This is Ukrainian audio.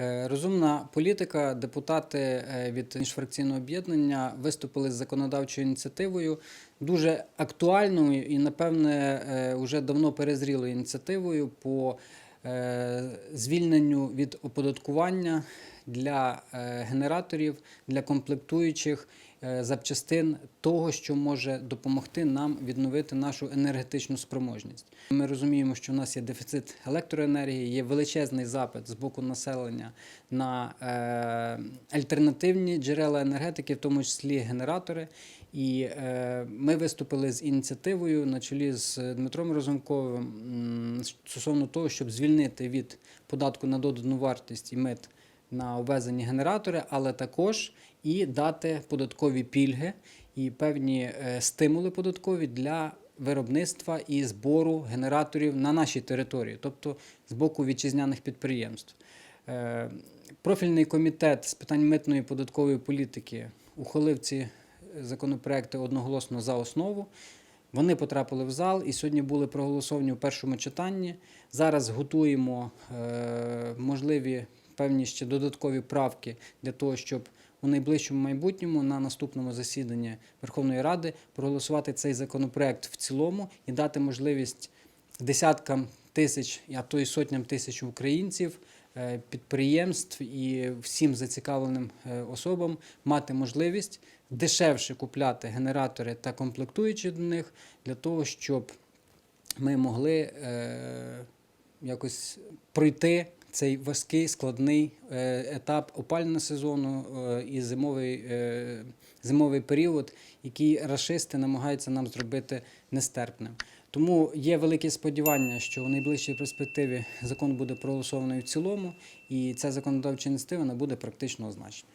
Е, Розумна політика, депутати е, від міжфракційного об'єднання виступили з законодавчою ініціативою, дуже актуальною і, напевне, вже давно перезрілою ініціативою по е, звільненню від оподаткування для е, генераторів, для комплектуючих е, запчастин того, що може допомогти нам відновити нашу енергетичну спроможність. Ми розуміємо, що у нас є дефіцит електроенергії, є величезний запит з боку населення на е, альтернативні джерела енергетики, в тому числі генератори. І ми виступили з ініціативою на чолі з Дмитром Розумковим стосовно того, щоб звільнити від податку на додану вартість і мит на ввезені генератори, але також і дати податкові пільги і певні е, стимули податкові для виробництва і збору генераторів на нашій території, тобто з боку вітчизняних підприємств. Е, Профільний комітет з питань митної податкової політики ухвалив ці законопроекти одноголосно за основу. Вони потрапили в зал і сьогодні були проголосовані у першому читанні. Зараз готуємо е, можливі певні ще додаткові правки для того, щоб у найближчому майбутньому на наступному засіданні Верховної Ради проголосувати цей законопроект в цілому і дати можливість десяткам тисяч, а то й сотням тисяч українців, е, підприємств і всім зацікавленим е, особам мати можливість дешевше купляти генератори та комплектуючі до них для того, щоб ми могли е, якось пройти цей важкий складний е, етап опального сезону е, і зимовий, е, зимовий період, який рашисти намагаються нам зробити нестерпним. Тому є велике сподівання, що у найближчій перспективі закон буде проголосований в цілому, і ця законодавча ініціатива буде практично означена.